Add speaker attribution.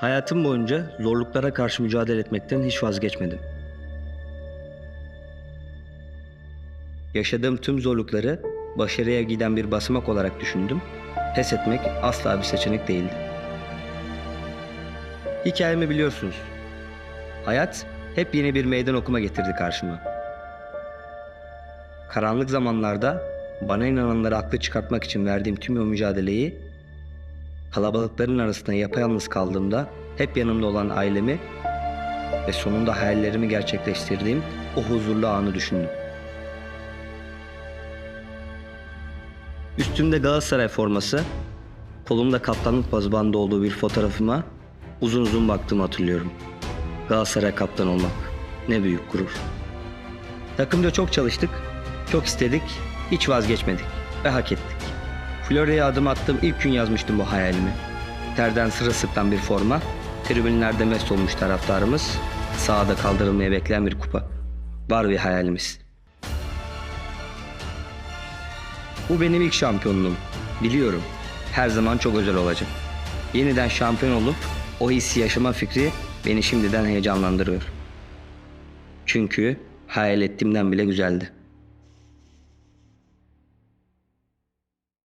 Speaker 1: Hayatım boyunca zorluklara karşı mücadele etmekten hiç vazgeçmedim. Yaşadığım tüm zorlukları başarıya giden bir basamak olarak düşündüm. Pes etmek asla bir seçenek değildi. Hikayemi biliyorsunuz. Hayat hep yeni bir meydan okuma getirdi karşıma. Karanlık zamanlarda bana inananları aklı çıkartmak için verdiğim tüm o mücadeleyi kalabalıkların arasında yapayalnız kaldığımda hep yanımda olan ailemi ve sonunda hayallerimi gerçekleştirdiğim o huzurlu anı düşündüm. Üstümde Galatasaray forması, kolumda kaptanlık pazbandı olduğu bir fotoğrafıma uzun uzun baktığımı hatırlıyorum. Galatasaray kaptan olmak ne büyük gurur. Takımda çok çalıştık, çok istedik, hiç vazgeçmedik ve hak ettik. Florya'ya adım attığım ilk gün yazmıştım bu hayalimi. Terden sırılsıklam bir forma, tribünlerde mest olmuş taraftarımız, sahada kaldırılmaya bekleyen bir kupa. Var bir hayalimiz. Bu benim ilk şampiyonluğum. Biliyorum. Her zaman çok özel olacak. Yeniden şampiyon olup o hissi yaşama fikri beni şimdiden heyecanlandırıyor. Çünkü hayal ettiğimden bile güzeldi.